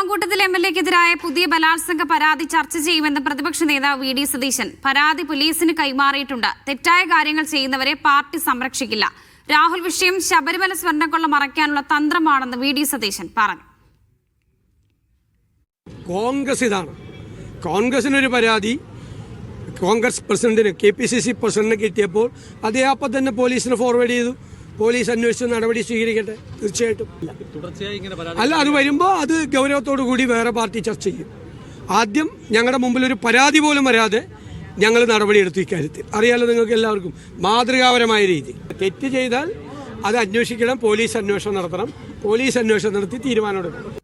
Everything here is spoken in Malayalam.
മാങ്കൂട്ടത്തിൽ എം എൽ എക്കെതിരായ പുതിയ ബലാത്സംഗ പരാതി ചർച്ച ചെയ്യുമെന്ന് പ്രതിപക്ഷ നേതാവ് വി ഡി സതീശൻ. പരാതി പോലീസിന് കൈമാറിയിട്ടുണ്ട്. തെറ്റായ കാര്യങ്ങൾ ചെയ്യുന്നവരെ പാർട്ടി സംരക്ഷിക്കില്ല. രാഹുൽ വിഷയം ശബരിമല സ്വർണക്കൊള്ള മറയ്ക്കാനുള്ള തന്ത്രമാണെന്ന് വി ഡി സതീശൻ പറഞ്ഞു. കോൺഗ്രസ് ഇതാണ്. കോൺഗ്രസിനൊരു പരാതി. കോൺഗ്രസ് പ്രസിഡന്റിന് കെ പി സി സി പ്രസിഡന്റിന് കിട്ടിയപ്പോൾ അതേ അപ്പം തന്നെ പോലീസിന് ഫോർവേഡ് ചെയ്തു. പോലീസ് അന്വേഷിച്ച് നടപടി സ്വീകരിക്കട്ടെ? തീർച്ചയായിട്ടും. അല്ല അത് വരുമ്പോൾ അത് ഗൗരവത്തോടു കൂടി വേറെ പാർട്ടി ചർച്ച ചെയ്യും. ആദ്യം ഞങ്ങളുടെ മുമ്പിൽ ഒരു പരാതി പോലും വരാതെ ഞങ്ങൾ നടപടിയെടുത്തു ഇക്കാര്യത്തിൽ. അറിയാലോ നിങ്ങൾക്ക് എല്ലാവർക്കും? മാതൃകാപരമായ രീതി. തെറ്റ് ചെയ്താൽ അത് അന്വേഷിക്കണം പോലീസ് അന്വേഷണം നടത്തണം. പോലീസ് അന്വേഷണം നടത്തി തീരുമാനമെടുക്കണം